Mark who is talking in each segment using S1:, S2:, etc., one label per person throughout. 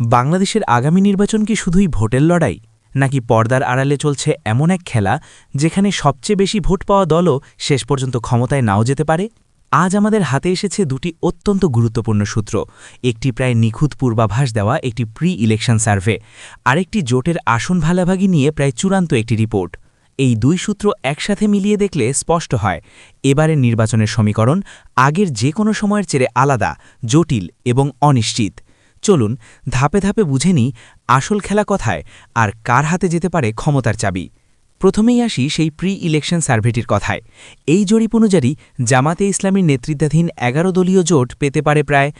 S1: বাংলাদেশের আগামী নির্বাচন কি শুধুই ভোটের লড়াই? নাকি পর্দার আড়ালে চলছে এমন এক খেলা যেখানে সবচেয়ে বেশি ভোট পাওয়া দলও শেষ পর্যন্ত ক্ষমতায় নাও যেতে পারে? আজ আমাদের হাতে এসেছে দুটি অত্যন্ত গুরুত্বপূর্ণ সূত্র। একটি প্রায় নিখুঁত পূর্বাভাস দেওয়া একটি প্রি ইলেকশন সার্ভে আরেকটি জোটের আসন ভালাভাগি নিয়ে প্রায় চূড়ান্ত একটি রিপোর্ট এই দুই সূত্র একসাথে মিলিয়ে দেখলে স্পষ্ট হয়, এবারের নির্বাচনের সমীকরণ আগের যে কোনো সময়ের চেয়ে আলাদা, জটিল এবং অনিশ্চিত। চলুন ধাপে ধাপে বুঝে নিই আসল খেলা কথায় আর কার হাতে যেতে পারে ক্ষমতার চাবি। প্রথমেই আসি সেই প্রি ইলেকশন সার্ভেটির কথায়। এই জরিপ অনুযায়ী জামাতে ইসলামীর নেতৃত্বাধীন এগারো দলীয় জোট পেতে পারে প্রায়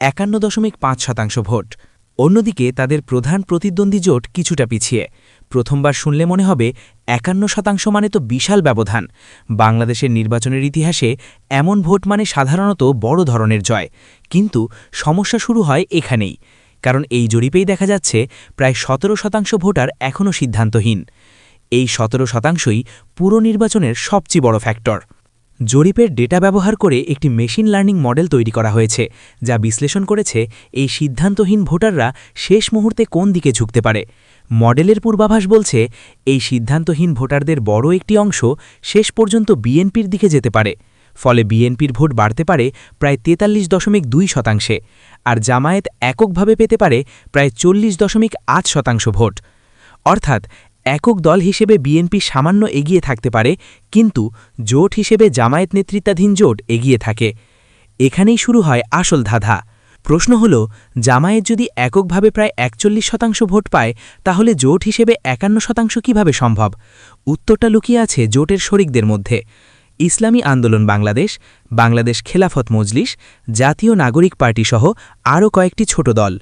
S1: একান্ন দশমিক পাঁচ শতাংশ ভোট। অন্যদিকে তাদের প্রধান প্রতিদ্বন্দ্বী জোট কিছুটা পিছিয়ে। প্রথমবার শুনলে মনে হবে একান্ন শতাংশ মানে তো বিশাল ব্যবধান। বাংলাদেশের নির্বাচনের ইতিহাসে এমন ভোট মানে সাধারণত বড় ধরনের জয়। কিন্তু সমস্যা শুরু হয় এখানেই। কারণ এই জরিপেই দেখা যাচ্ছে প্রায় সতেরো শতাংশ ভোটার এখনও সিদ্ধান্তহীন। এই সতেরো শতাংশই পুরো নির্বাচনের সবচেয়ে বড় ফ্যাক্টর জরিপের ডেটা ব্যবহার করে একটি মেশিন লার্নিং মডেল তৈরি করা হয়েছে, যা বিশ্লেষণ করেছে এই সিদ্ধান্তহীন ভোটাররা শেষ মুহূর্তে কোন দিকে ঝুঁকতে পারে। মডেলের পূর্বাভাস বলছে, এই সিদ্ধান্তহীন ভোটারদের বড় একটি অংশ শেষ পর্যন্ত বিএনপির দিকে যেতে পারে, ফলে বিএনপির ভোট বাড়তে পারে প্রায় তেতাল্লিশ দশমিক দুই শতাংশে, আর জামায়াত এককভাবে পেতে পারে প্রায় চল্লিশ দশমিক আট শতাংশ ভোট। অর্থাৎ একক দল হিসেবে বিএনপি সামান্য এগিয়ে থাকতে পারে, কিন্তু জোট হিসেবে জামায়াত নেতৃত্বাধীন জোট এগিয়ে থাকে। এখানেই শুরু হয় আসল ধাঁধা। প্রশ্ন হল, জামায়াত যদি এককভাবে প্রায় একচল্লিশ শতাংশ ভোট পায়, তাহলে জোট হিসেবে একান্ন শতাংশ কীভাবে সম্ভব? উত্তরটা লুকিয়ে আছে জোটের শরিকদের মধ্যে। ইসলামী আন্দোলন বাংলাদেশ বাংলাদেশ খেলাফত মজলিস, জাতীয় নাগরিক পার্টি সহ আরও কয়েকটি ছোট দল।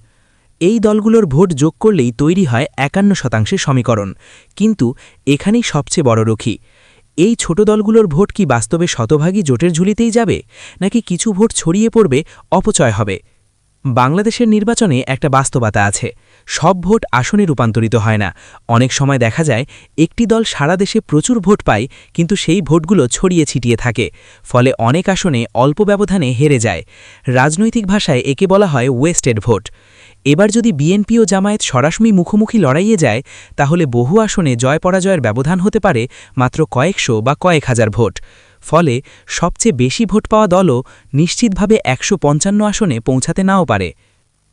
S1: এই দলগুলোর ভোট যোগ করলেই তৈরি হয় একান্ন শতাংশের সমীকরণ। কিন্তু এখানেই সবচেয়ে বড় রক্ষী এই ছোট দলগুলোর ভোট কি বাস্তবে শতভাগী জোটের ঝুলিতেই যাবে? নাকি কিছু ভোট ছড়িয়ে পড়বে অপচয় হবে? বাংলাদেশের নির্বাচনে একটা বাস্তবতা আছে। সব ভোট আসনে রূপান্তরিত হয় না। অনেক সময় দেখা যায়, একটি দল সারা দেশে প্রচুর ভোট পায়, কিন্তু সেই ভোটগুলো ছড়িয়ে ছিটিয়ে থাকে। ফলে অনেক আসনে অল্প ব্যবধানে হেরে যায়। রাজনৈতিক ভাষায় একে বলা হয় ওয়েস্টেড ভোট। এবার যদি বিএনপি ও জামায়াত সরাসরি মুখোমুখি লড়াইয়ে যায়, তাহলে বহু আসনে জয় পরাজয়ের ব্যবধান হতে পারে মাত্র কয়েকশো বা কয়েক হাজার ভোট। ফলে সবচেয়ে বেশি ভোট পাওয়া দলও নিশ্চিতভাবে একশো পঞ্চান্ন আসনে পৌঁছাতে নাও পারে।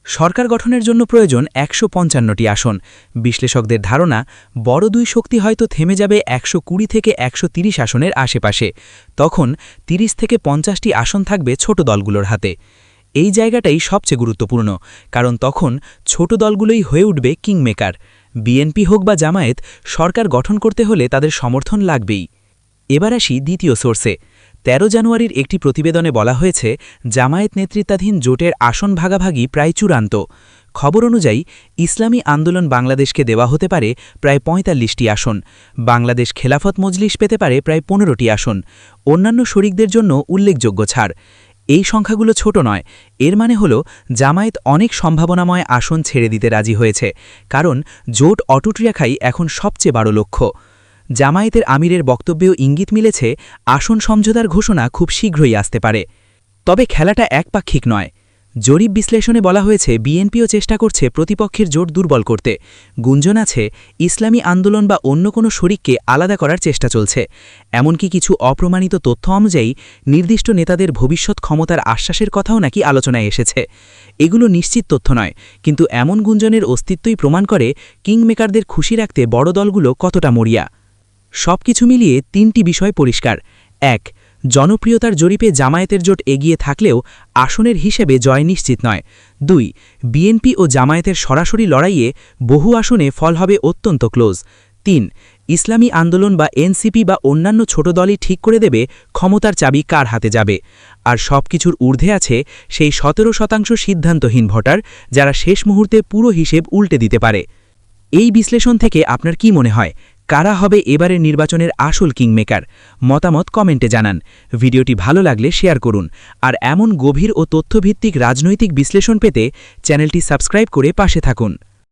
S1: সরকার গঠনের জন্য প্রয়োজন একশো পঞ্চান্নটি আসন। বিশ্লেষকদের ধারণা, বড় দুই শক্তি হয়তো থেমে যাবে একশো কুড়ি থেকে একশো আসনের আশেপাশে। তখন ৩০ থেকে পঞ্চাশটি আসন থাকবে ছোট দলগুলোর হাতে। এই জায়গাটাই সবচেয়ে গুরুত্বপূর্ণ, কারণ তখন ছোট দলগুলোই হয়ে উঠবে কিংমেকার। বিএনপি হোক বা জামায়াত, সরকার গঠন করতে হলে তাদের সমর্থন লাগবেই। এবার আসি দ্বিতীয় সোর্সে। ১৩ জানুয়ারির একটি প্রতিবেদনে বলা হয়েছে, জামায়াত নেতৃত্বাধীন জোটের আসন ভাগাভাগি প্রায় চূড়ান্ত। খবর অনুযায়ী, ইসলামী আন্দোলন বাংলাদেশকে দেওয়া হতে পারে প্রায় পঁয়তাল্লিশটি আসন। বাংলাদেশ খেলাফত মজলিস পেতে পারে প্রায় পনেরোটি আসন। অন্যান্য শরিকদের জন্য উল্লেখযোগ্য ছাড়। এই সংখ্যাগুলো ছোট নয়। এর মানে হল, জামায়াত অনেক সম্ভাবনাময় আসন ছেড়ে দিতে রাজি হয়েছে, কারণ জোট অটুট রেখাই এখন সবচেয়ে বড় লক্ষ্য জামায়াতের আমিরের বক্তব্যেও ইঙ্গিত মিলেছে, আসন সমঝোতার ঘোষণা খুব শীঘ্রই আসতে পারে। তবে খেলাটা একপাক্ষিক নয়। জরিপ বিশ্লেষণে বলা হয়েছে, বিএনপিও চেষ্টা করছে প্রতিপক্ষের জোট দুর্বল করতে। গুঞ্জন আছে, ইসলামী আন্দোলন বা অন্য কোনো শরিককে আলাদা করার চেষ্টা চলছে। এমনকি কিছু অপ্রমাণিত তথ্য অনুযায়ী, নির্দিষ্ট নেতাদের ভবিষ্যৎ ক্ষমতার আশ্বাসের কথাও নাকি আলোচনায় এসেছে। এগুলো নিশ্চিত তথ্য নয়, কিন্তু এমন গুঞ্জনের অস্তিত্বই প্রমাণ করে কিংমেকারদের খুশি রাখতে বড় দলগুলো কতটা মরিয়া। সব কিছু মিলিয়ে তিনটি বিষয় পরিষ্কার। এক জনপ্রিয়তার জরিপে জামায়াতের জোট এগিয়ে থাকলেও আসনের হিসেবে জয় নিশ্চিত নয়। দুই, বিএনপি ও জামায়াতের সরাসরি লড়াইয়ে বহু আসনে ফল হবে অত্যন্ত ক্লোজ। তিন, ইসলামী আন্দোলন বা এনসিপি বা অন্যান্য ছোট দলই ঠিক করে দেবে ক্ষমতার চাবি কার হাতে যাবে। আর সব কিছুর ঊর্ধ্বে আছে সেই সতেরো শতাংশ সিদ্ধান্তহীন ভোটার যারা শেষ মুহূর্তে পুরো হিসেব উল্টে দিতে পারে। এই বিশ্লেষণ থেকে আপনার কি মনে হয়? কারা হবে এবারের নির্বাচনের আসল কিংমেকার? মতামত কমেন্টে জানান। ভিডিওটি ভালো লাগলে শেয়ার করুন। আর এমন গভীর ও তথ্যভিত্তিক রাজনৈতিক বিশ্লেষণ পেতে চ্যানেলটি সাবস্ক্রাইব করে পাশে থাকুন।